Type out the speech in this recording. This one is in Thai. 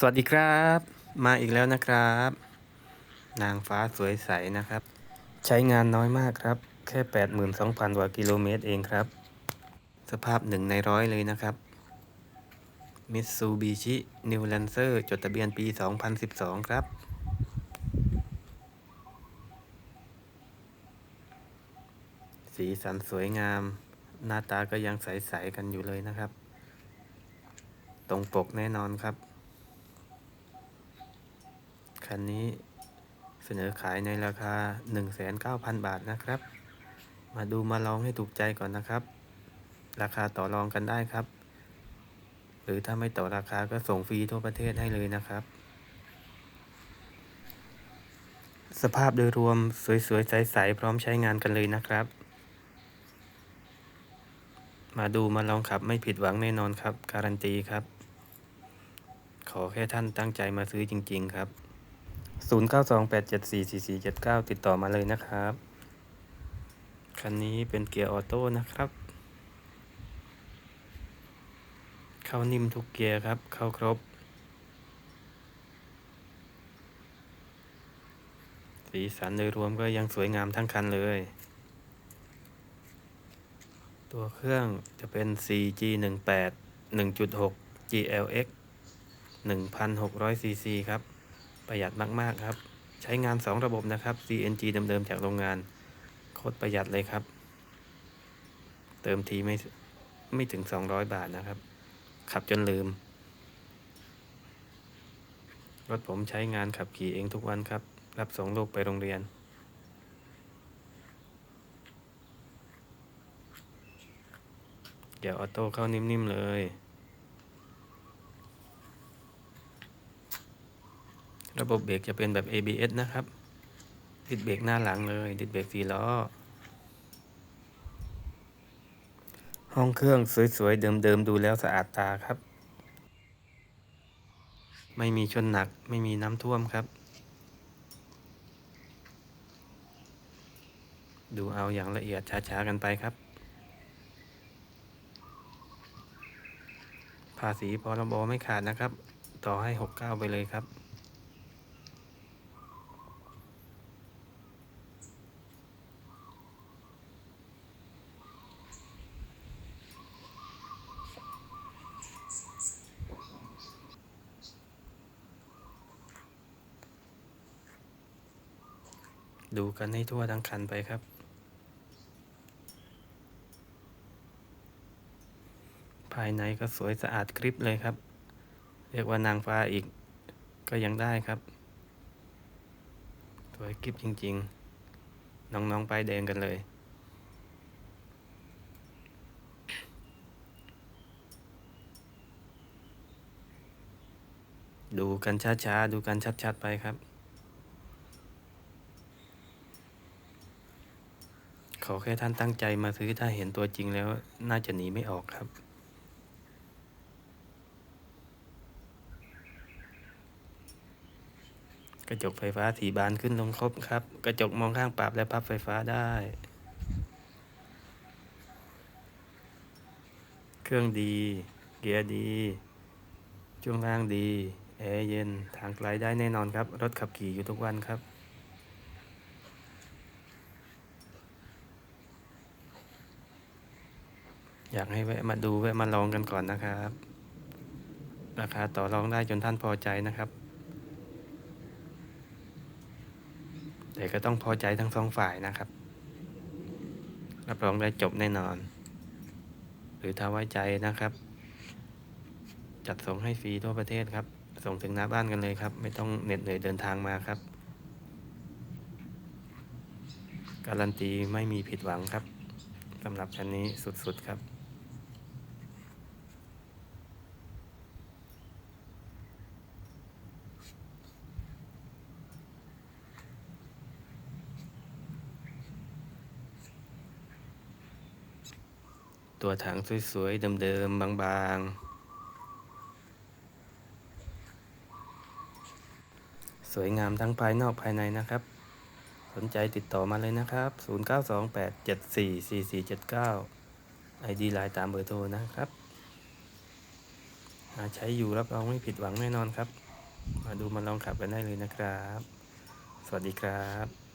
สวัสดีครับ มาอีกแล้วนะครับ นางฟ้าสวยใสนะครับ ใช้งานน้อยมากครับ แค่ 82,000กว่ากิโลเมตรเองครับ สภาพหนึ่งในร้อยเลยนะครับ Mitsubishi New Lancer จดทะเบียนปี 2012 ครับ สีสันสวยงาม หน้าตาก็ยังใส ๆ กันอยู่เลยนะครับ ตรงปกแน่นอนครับ คันนี้เสนอขายในราคา 1,9,000 บาทนะครับ มาดูมาลองให้ถูกใจก่อนนะครับ ราคาต่อรองกันได้ครับ หรือถ้าไม่ต่อราคาก็ส่งฟรีทั่วประเทศให้เลยนะครับ สภาพโดยรวมสวยๆ ใสๆ พร้อมใช้งานกันเลยนะครับ มาดูมาลองขับไม่ผิดหวังแน่นอนครับ การันตีครับ ขอแค่ท่านตั้งใจมาซื้อจริง ๆ ครับ 0928744479 ติดต่อมาเลยนะครับ คันนี้เป็นเกียร์ออโต้นะครับ เข้านิ่มทุกเกียร์ครับ เข้าครบ สีสันโดยรวมก็ยังสวยงามทั้งคันเลย ตัวเครื่องจะเป็น 4G18 1.6 GLX 1,600 cc ครับ ประหยัดมาก ๆ ครับ ใช้งาน 2 ระบบนะครับ CNG เดิมๆจากโรงงานโคตรประหยัดเลยครับ เติมทีไม่ไม่ถึง 200 บาทนะครับ ขับจนลืม รถผมใช้งานขับขี่เองทุกวันครับ รับส่งลูกไปโรงเรียน เดี๋ยวออโต้เข้านิ่ม ๆ เลย ระบบเบรกจะเป็นแบบ ABS นะครับดิดเบรกหน้าหลังเลยดิดเบรกสี่ล้อ ห้องเครื่องสวยๆ เดิมๆ ดูแล้วสะอาดตาครับ ไม่มีชนหนัก ไม่มีน้ำท่วมครับ ดูเอาอย่างละเอียดช้าๆ กันไปครับ ภาษีพรบไม่ขาดนะครับ ต่อให้ 69 ไปเลยครับ ดูกันให้ทั่วทั้งคันไปครับ ภายในก็สวยสะอาดกริบเลยครับ เรียกว่านางฟ้าอีก ก็ยังได้ครับ สวยกริบจริง ๆ น้องๆไปแดงกันเลย ดูกันช้าๆ ดูกันชัดๆ ไปครับ อแค่ท่านตั้งใจมาซื้อถ้าเห็นตัวจริงแล้ว น่าจะหนีไม่ออกครับ กระจกไฟฟ้าสีบานขึ้นลงครบครับ กระจกมองข้างปรับและพับไฟฟ้าได้ เครื่องดี เกียร์ดีช่วงล่างดี แอร์เย็น ทางไกลได้แน่นอนครับ รถขับขี่อยู่ทุกวันครับ อยากให้แวะมาดูแวะมาลองกันก่อนนะครับ ราคาต่อรองได้จนท่านพอใจนะครับ แต่ก็ต้องพอใจทั้งสองฝ่ายนะครับ รับรองได้จบแน่นอน หรือถ้าไว้ใจนะครับ จัดส่งให้ฟรีทั่วประเทศครับ ส่งถึงหน้าบ้านกันเลยครับ ไม่ต้องเหน็ดเหนื่อยเดินทางมาครับ การันตีไม่มีผิดหวังครับสำหรับคันนี้สุดๆครับ ตัวถังสวยๆ เดิมๆ บางๆ สวยงามทั้งภายนอกภายในนะครับ สนใจติดต่อมาเลยนะครับ 0928744479 ID ไลน์ตามเบอร์โทรนะครับาใช้อยู่รับรองไม่ผิดหวังแน่นอนครับ มาดูมาลองขับกันได้เลยนะครับ สวัสดีครับ